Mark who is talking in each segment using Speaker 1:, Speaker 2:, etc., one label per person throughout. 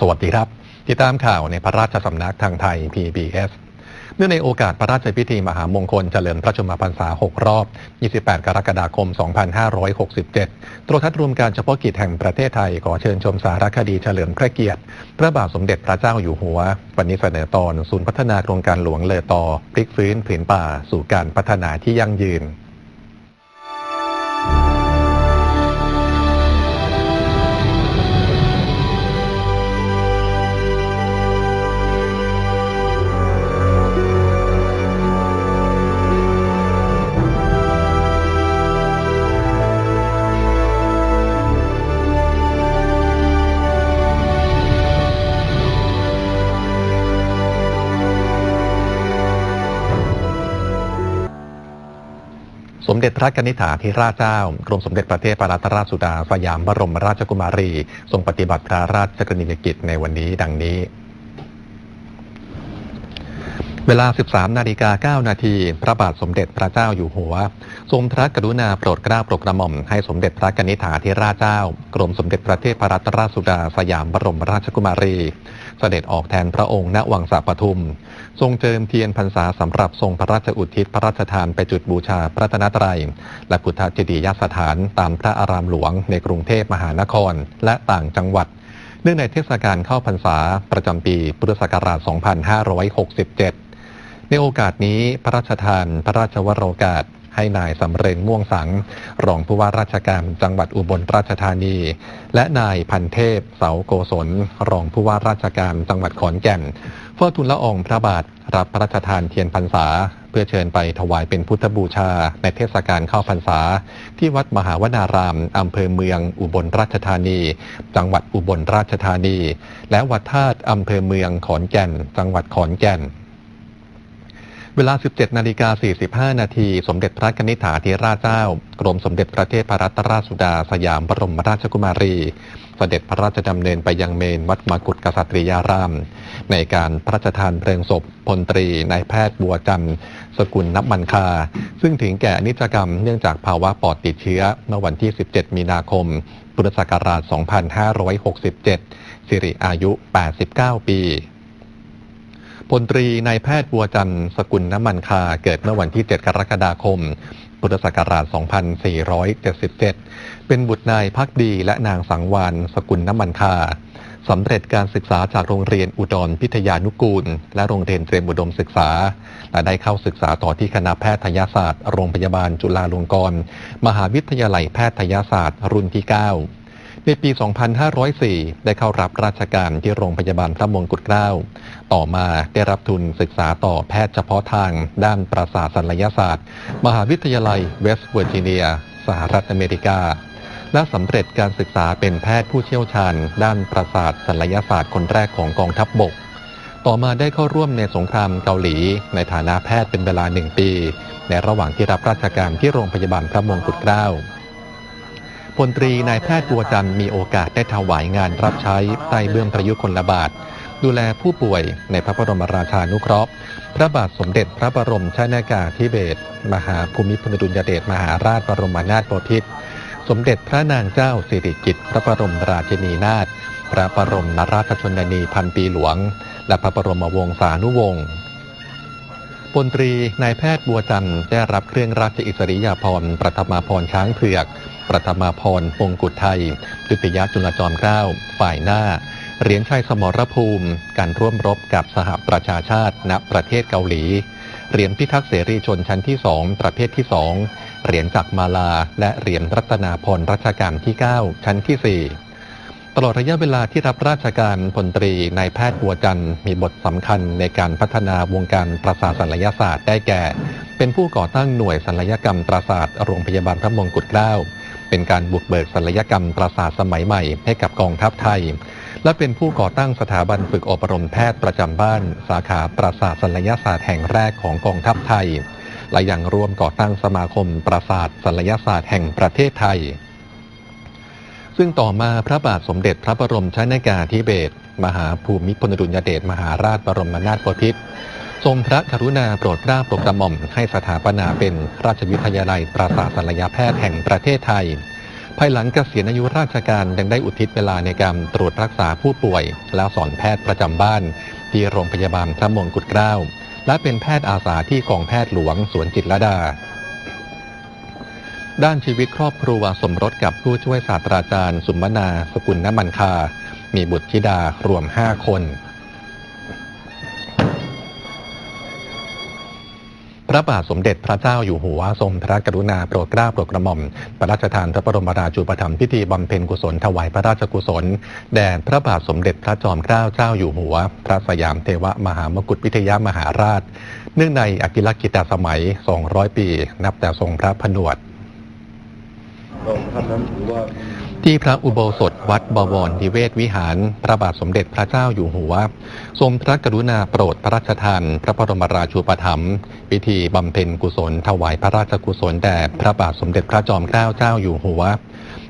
Speaker 1: สวัสดีครับ ติดตามข่าวในพระราชสำนักทางไทย PBS เนื่องในโอกาสพระราชพิธีมหามงคลเฉลิมพระชนมพรรษา 6 รอบ 28 กรกฎาคม 2567 โทรทัศน์รวมการเฉพาะกิจแห่งประเทศไทย ขอเชิญชมสารคดีเฉลิมพระเกียรติ พระบาทสมเด็จพระเจ้าอยู่หัว วันนี้เสนอตอน ศูนย์พัฒนาโครงการหลวงเลอตอพลิกฟื้นผืนป่า สู่การพัฒนาที่ยั่งยืน มเด็จพระนิษฐาธิราชเจ้า กรมสมเด็จพระเทพรัตนราชสุดาสยามบรมราชกุมารี ทรงปฏิบัติพระราชกรณียกิจในวันนี้ดังนี้ เวลา 13 นาฬิกา 9 นาที พระบาทสมเด็จพระเจ้าอยู่หัว ทรงพระกรุณาโปรดเกล้าโปรดกระหม่อมให้สมเด็จพระกนิษฐาธิราชเจ้า กรมสมเด็จพระเทพรัตนราชสุดาสยามบรมราชกุมารี เสด็จออกแทนพระองค์ณวังสาปทุม ทรงเจิมเทียนพรรษาสำหรับทรงพระราชอุทิศพระราชทานไปจุดบูชาพระรัตนตรัย และพุทธเจดียสถานตามพระอารามหลวงในกรุงเทพมหานครและต่างจังหวัด เนื่องในเทศกาลเข้าพรรษาประจำปีพุทธศักราช 2567 ในโอกาสนี้พระราชทานพระราชวโรกาสให้นายสำเร็งม่วงสัง รองผู้ว่าราชการจังหวัดอุบลราชธานี และนายพันเทพ เสาโกศล รองผู้ว่าราชการจังหวัดขอนแก่นเฝ้าทูลละอองพระบาทรับพระราชทานเทียนพรรษา เพื่อเชิญไปถวายเป็นพุทธบูชา ในเทศกาลเข้าพรรษา ที่วัดมหาวนารามอำเภอเมือง อุบลราชธานี จังหวัดอุบลราชธานี และวัดธาตุอำเภอเมืองขอนแก่น จังหวัดขอนแก่น เวลา 17 นาฬิกา 45 นาที สมเด็จพระนิษฐาธิราชเจ้า กรมสมเด็จพระเทพรัตนราชสุดา สยามบรมราชกุมารี เสด็จพระราชดำเนินไปยังเมนวัดมกุฏกษัตริยาราม ในการพระราชทานเพลิงศพพลตรีนายแพทย์บัวจันทร์สกุลนับมันคา ซึ่งถึงแก่อนิจกรรมเนื่องจากภาวะปอดติดเชื้อ เมื่อวันที่ 17 มีนาคม พุทธศักราช 2567 สิริอายุ 89 ปี พลตรีนายแพทย์บัวจันทร์สกุลน้ำมันคา เกิดเมื่อวันที่ 7 กรกฎาคม พุทธศักราช 2477 เป็นบุตรนายพักดีและนางสังวานสกุลน้ำมันคาสำเร็จการศึกษาจากโรงเรียนอุดรพิทยานุกูล และโรงเรียนเตรียมอุดมศึกษา และได้เข้าศึกษาต่อที่คณะแพทยศาสตร์ โรงพยาบาลจุฬาลงกรณ์ มหาวิทยาลัยแพทยศาสตร์รุ่นที่ 9 ในปี 2504 ได้เข้ารับราชการที่โรงพยาบาลพระมงกุฎเกล้า ต่อมาได้รับทุนศึกษาต่อแพทย์เฉพาะทางด้านประสาทศัลยศาสตร์ มหาวิทยาลัยเวสต์เวอร์จิเนีย สหรัฐอเมริกา และสำเร็จการศึกษาเป็นแพทย์ผู้เชี่ยวชาญ ด้านประสาทศัลยศาสตร์คนแรกของกองทัพบบก ต่อมาได้เข้าร่วมในสงครามเกาหลี ในฐานะแพทย์เป็นเวลาหนึ่งปี ในระหว่างที่รับราชการที่โรงพยาบาลพระมงกุฎเกล้า พลตรีนายแพทย์บัวจันทร์มีโอกาสได้ถวายงานรับใช้ใต้เบื้องพระยุคลบาท ดูแลผู้ป่วยในพระบรมราชานุเคราะห์ พระบาทสมเด็จพระบรมชนากาธิเบศรมหาภูมิพลอดุลยเดชมหาราชบรมนาถบพิตรสมเด็จพระนางเจ้าสิริกิติ์พระบรมราชินีนาถพระบรมนราชชนนีพันปีหลวง และพระบรมวงศานุวงศ์ พลตรีนายแพทย์บัวจันทร์ได้รับเครื่องราชอิสริยาภรณ์ประธมาพรช้างเผือก ประธมาพรมงกุฎไทยดุติยจุลจอมเกล้าฝ่ายหน้าเหรียญชัยสมรภูมิ การร่วมรบกับสหประชาชาติณประเทศเกาหลี เหรียญพิทักษ์เสรีชนชั้นที่สองประเภทที่สองเหรียญจากมาลา และเหรียญรัตนาพรรัชกาลที่ 9 ชั้นที่ 4 ตลอดระยะเวลาที่รับราชการพลตรีนายแพทย์บัวจันทร์มีบทสำคัญในการพัฒนาวงการประสาทศัลยศาสตร์ได้แก่ เป็นผู้ก่อตั้งหน่วยศัลยกรรมประสาทโรงพยาบาลพระมงกุฎเกล้าเป็นการบุกเบิกศัลยกรรมประสาทสมัยใหม่ให้กับกองทัพไทย และเป็นผู้ก่อตั้งสถาบันฝึกอบรมแพทย์ประจำบ้าน สาขาประสาทศัลยศาสตร์แห่งแรกของกองทัพไทย และยังร่วมก่อตั้งสมาคมประสาทศัลยศาสตร์แห่งประเทศไทย ซึ่งต่อมาพระบาทสมเด็จพระบรมชนากาธิเบศรมหาภูมิพลอดุลยเดชมหาราชบรมนาถบพิตรทรงพระกรุณาโปรดเกล้าโปรดกระหม่อมให้สถาปนาเป็นราชวิทยาลัยประสาทศัลยแพทย์แห่งประเทศไทย ภายหลังเกษียณอายุราชการยังได้อุทิศเวลาในการตรวจรักษาผู้ป่วย แล้วสอนแพทย์ประจำบ้าน ที่โรงพยาบาลพระมงกุฎเกล้า และเป็นแพทย์อาสาที่กองแพทย์หลวงสวนจิตรลดา ด้านชีวิตครอบครัวสมรสกับผู้ช่วยศาสตราจารย์สุมนาสกุลน้ำมันคา มีบุตรธิดารวม5คน พระบาทสมเด็จพระเจ้าอยู่หัวทรงพระกรุณาโปรดเกล้าโปรดกระหม่อมพระราชทานพระบรมราชูปถัมภ์พิธีบำเพ็ญกุศลถวายพระราชกุศล แด่พระบาทสมเด็จพระจอมเกล้าเจ้าอยู่หัว พระสยามเทวมหามกุฏวิทยามหาราช เนื่องในอกิลกิตาสมัย 200 ปี นับแต่ทรงพระผนวด
Speaker 2: พร ที่
Speaker 1: พระอุโบสถวัดบวรนิเวศวิหาร พระบาทสมเด็จพระเจ้าอยู่หัว ทรงพระกรุณาโปรดพระราชทานพระบรมราชูปถัมภ์พิธีบำเพ็ญกุศล ถวายพระราชกุศลแด่พระบาทสมเด็จพระจอมเกล้าเจ้าอยู่หัว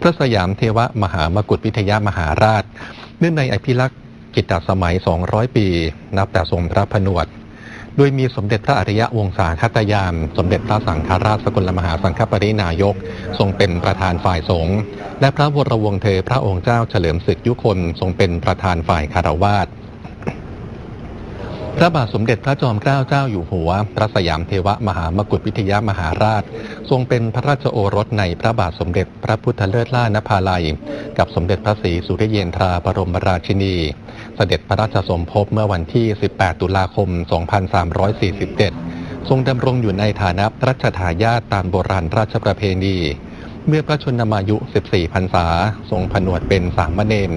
Speaker 1: พระสยามเทวมหามกุฏวิทยามหาราช เนื่องในอภิลักษ์กิตตสมัย 200 ปี นับแต่ทรงพระผนวด โดยมีสมเด็จพระอริยวงศาคตยาน สมเด็จพระสังฆราชสกลมหาสังฆปรินายก ทรงเป็นประธานฝ่ายสงฆ์และพระวรวงเธอพระองค์เจ้าเฉลิมศึกยุคนทรงเป็นประธานฝ่ายคารวาส พระบาทสมเด็จพระจอมเกล้าเจ้าอยู่หัว พระสยามเทวมหามกุฏวิทยามหาราช ทรงเป็นพระราชโอรสในพระบาทสมเด็จพระพุทธเลิศล่านภาลัย กับสมเด็จพระศรีสุริเยนทราบรมราชินี เสด็จพระราชสมภพเมื่อวันที่ 18 ตุลาคม 2347 ทรงดำรงอยู่ในฐานะรัชทายาทตามโบราณราชประเพณี เมื่อพระชนมายุ 14 พรรษา ทรงผนวดเป็นสามเณร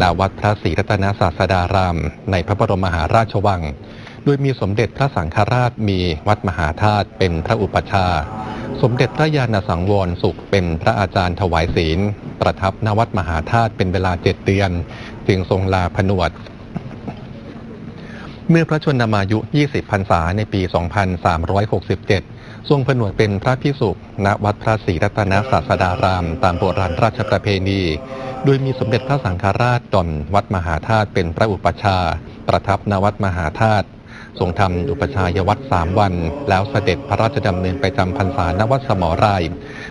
Speaker 1: นาวัดพระศรีรัตนศาสดาราม ในพระบรมมหาราชวัง โดยมีสมเด็จพระสังฆราชมีวัดมหาธาตุเป็นพระอุปชฌาย์สมเด็จพระญาณสังวรสุขเป็นพระอาจารย์ถวายศีล ประทับณวัดมหาธาตุเป็นเวลาเจ็ดเดือน จึงทรงลาผนวดเมื่อพระชนมายุ 20 พรรษา ในปี 2367 ทรงผนวดเป็นพระพิสุณวัดพระศรีรัตนศาสดาราม ตามโบราณราชประเพณี โดยมีสมเด็จพระสังฆราชดอนวัดมหาธาตุเป็นพระอุปชา ประทับณวัดมหาธาตุทรงทำอุปชายวัดสามวัน แล้วเสด็จพระราชดำเนินไปจำพรรษาณวัดสมราย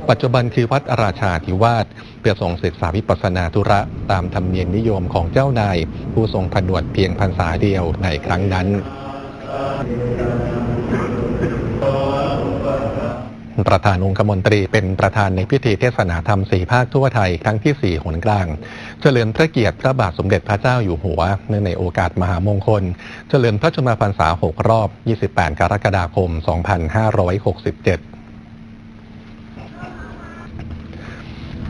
Speaker 1: ปัจจุบันคือวัดราชาธิวาสเพื่อทรงศึกษาวิปัสสนาธุระ ตามธรรมเนียมนิยมของเจ้านาย ผู้ทรงผนวดเพียงพรรษาเดียวในครั้งนั้น ประธานองคมนตรีเป็นประธานในพิธีเทศนาธรรมสี่ภาคทั่วไทยครั้งที่ 4 หนกลาง เฉลิมพระเกียรติพระบาทสมเด็จพระเจ้าอยู่หัวเนื่องในโอกาสมหามงคล เฉลิมพระชนมพรรษา 6 รอบ 28 กรกฎาคม 2567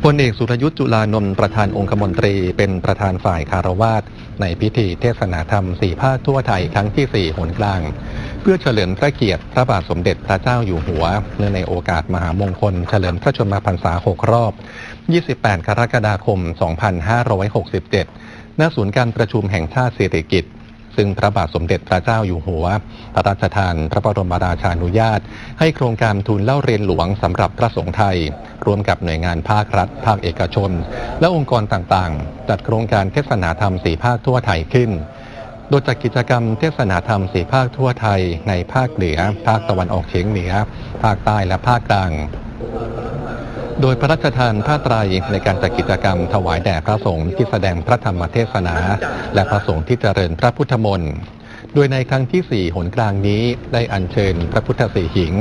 Speaker 1: พลเอกสุรยุทธ์จุลานนท์ประธานองคมนตรีเป็นประธานฝ่ายคารวาสในพิธีเทศนาธรรมสี่ภาคทั่วไทยครั้งที่ 4 หนกลาง เพื่อเฉลิมพระเกียรติพระบาทสมเด็จพระเจ้าอยู่หัว เนื่องในโอกาสมหามงคล เฉลิมพระชนมพรรษา 6 รอบ 28 กรกฎาคม 2567 ณ ศูนย์การประชุมแห่งชาติสิริกิติ์ซึ่งพระบาทสมเด็จพระเจ้าอยู่หัว พระราชทานพระบรมราชานุญาต ให้โครงการทุนเล่าเรียนหลวงสำหรับพระสงฆ์ไทย ร่วมกับหน่วยงานภาครัฐ ภาคเอกชน และองค์กรต่างๆ จัดโครงการเทศนาธรรมสีภาคทั่วไทยขึ้น โดยจัดกิจกรรมเทศนาธรรมสี่ภาคทั่วไทย ในภาคเหนือ ภาคตะวันออกเฉียงเหนือ ภาคใต้และภาคกลาง โดยพระราชทานผ้าไตรในการจัดกิจกรรมถวายแด่พระสงฆ์ที่แสดงพระธรรมเทศนา และพระสงฆ์ที่เจริญพระพุทธมนต์โดยในครั้งที่ 4 หนกลางนี้ได้อัญเชิญพระพุทธสีหิง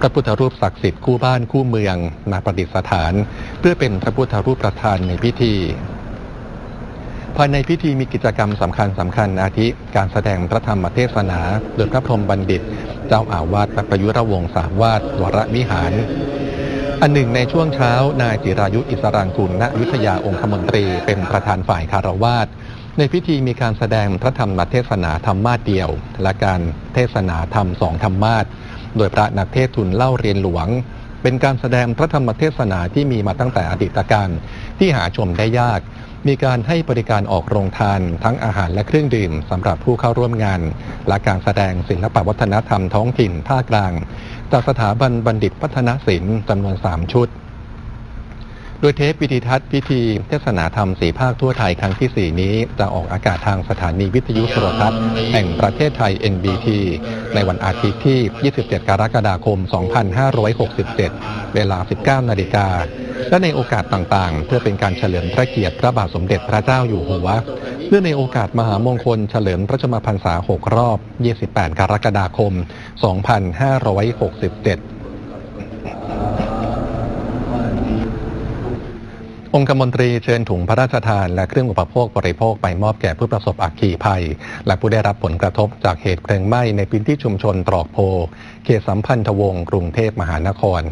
Speaker 1: พระพุทธรูปศักดิ์สิทธิ์คู่บ้านคู่เมือง มาประดิษฐาน เพื่อเป็นพระพุทธรูปประธานในพิธี ภายในพิธีมีกิจกรรมสำคัญสำคัญอาทิการแสดงพระธรรมเทศนาโดยพระพรหมบัณฑิต เจ้าอาวาสประยุรวงศาวาดวรวิหาร อันหนึ่งในช่วงเช้า นายจิรายุอิสรางกุลณยุทธยาองคมนตรีเป็นประธานฝ่ายคารวาสในพิธีมีการแสดงพระธรรมเทศนาธรรมาสเดียว และการเทศนาธรรมสองธรรมาสโดยพระนักเทศทุนเล่าเรียนหลวง เป็นการแสดงพระธรรมเทศนาที่มีมาตั้งแต่อดีตการที่หาชมได้ยาก มีการให้บริการออกโรงทาน ทั้งอาหารและเครื่องดื่มสำหรับผู้เข้าร่วมงาน และการแสดงศิลปวัฒนธรรมท้องถิ่นภาคกลาง จากสถาบันบัณฑิตพัฒนศิลป์จำนวน 3 ชุด โดยเทปวิธีทัศน์พิธีเทศนาธรรมสีภาคทั่วไทยครั้งที่ 4 นี้จะออกอากาศทางสถานีวิทยุโทรทัศน์แห่งประเทศไทย NBT ในวันอาทิตย์ที่ 27 กรกฎาคม 2567 เวลา 19 นาฬิกา และในโอกาสต่างๆ เพื่อเป็นการเฉลิมพระเกียรติพระบาทสมเด็จพระเจ้าอยู่หัวเนื่องในโอกาสมหามงคลเฉลิมพระชนมพรรษา 6 รอบ 28 กรกฎาคม 2567 องคมนตรีเชิญถุงพระราชทาน และเครื่องอุปโภคบริโภคไปมอบแก่ผู้ประสบอักขีภัย และผู้ได้รับผลกระทบจากเหตุเพลิงไหม้ในพื้นที่ชุมชนตรอกโพ เขตสัมพันธวงศ์กรุงเทพมหานคร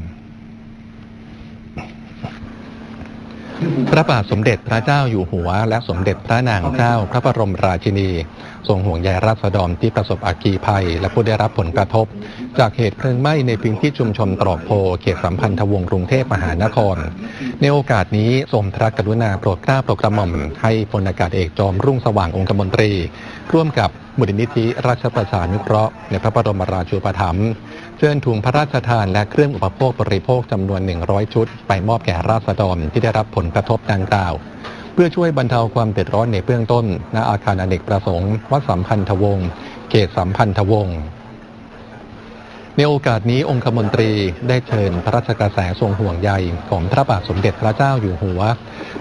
Speaker 1: พระบาทสมเด็จพระเจ้าอยู่หัว และสมเด็จพระนางเจ้าพระบรมราชินี ทรงห่วงใยราษฎรที่ประสบอัคคีภัย และผู้ได้รับผลกระทบ จากเหตุเพลิงไหม้ในพื้นที่ชุมชนตรอกโพเขตสัมพันธวงศ์กรุงเทพมหานคร ในโอกาสนี้ทรงพระกรุณาโปรดเกล้าโปรดกระหม่อมให้พลอากาศเอกจอมรุ่งสว่างองคมนตรี ร่วมกับมูลนิธิราชประชานุเคราะห์ในพระบรมราชูปถัมภ์เชิญถุงพระราชทานและเครื่องอุปโภคบริโภคจำนวน 100 ชุด ไปมอบแก่ราษฎรที่ได้รับผลกระทบดังกล่าว เพื่อช่วยบรรเทาความเดือดร้อนในเบื้องต้น ณอาคารอเนกประสงค์ วัดสัมพันธวงศ์เขตสัมพันธวงศ์ในโอกาสนี้องคมนตรีได้เชิญพระราชกระแสทรงห่วงใยของพระบาทสมเด็จพระเจ้าอยู่หัว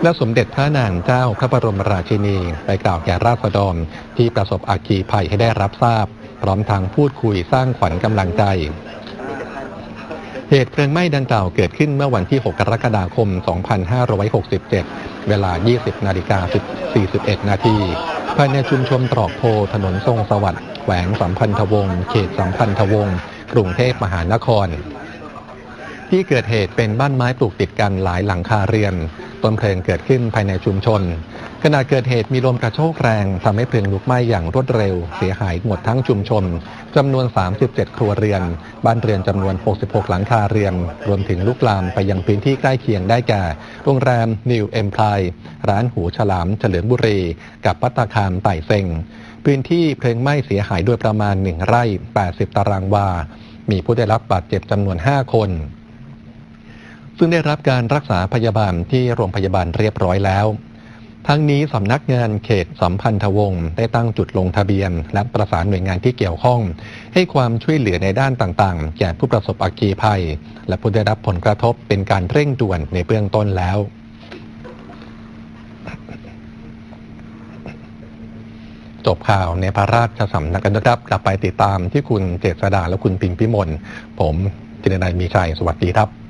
Speaker 1: และสมเด็จพระนางเจ้าพระบรมราชินี ไปกล่าวแก่ราษฎรที่ประสบอัคคีภัยให้ได้รับทราบ พร้อมทางพูดคุยสร้างขวัญกำลังใจ เหตุเพลิงไหม้ดังกล่าวเกิดขึ้นเมื่อวันที่ 6 กรกฎาคม 2567 เวลา 20 นาฬิกา41 นาที ภายในชุมชนตรอกโพ ถนนทรงสวัสดิ์ แขวงสัมพันธวงศ์ เขตสัมพันธวงศ์ กรุงเทพมหานคร ที่เกิดเหตุเป็นบ้านไม้ปลูกติดกันหลายหลังคาเรือน ต้นเพลิงเกิดขึ้นภายในชุมชน ขณะเกิดเหตุมีลมกระโชกแรงทำให้เพลิงลุกไหม้อย่างรวดเร็ว เสียหายหมดทั้งชุมชนจำนวน 37 ครัวเรือน บ้านเรือนจำนวน 66 หลังคาเรือน รวมถึงลุกลามไปยังพื้นที่ใกล้เคียงได้แก่ โรงแรมนิวเอ็มพลายร้านหูฉลามเฉลิมบุรี กับปัตตาคารไต่เซ็ง พื้นที่เพลิงไหม้เสียหายโดยประมาณ 1 ไร่ 80 ตารางวา มีผู้ได้รับบาดเจ็บจำนวน 5 คนซึ่งได้รับการรักษาพยาบาลที่โรงพยาบาลเรียบร้อยแล้ว ทั้งนี้สำนักงานเขตสัมพันธวงศ์ได้ตั้งจุดลงทะเบียน และประสานหน่วยงานที่เกี่ยวข้อง ให้ความช่วยเหลือในด้านต่างๆ แก่ผู้ประสบอัคคีภัย และผู้ได้รับผลกระทบเป็นการเร่งด่วนในเบื้องต้นแล้วจบข่าวในพระราชสำนักกันนะครับ กลับไปติดตามที่คุณเจษดาและคุณปิงพิมลผมจินนัยมีชัย สวัสดีครับ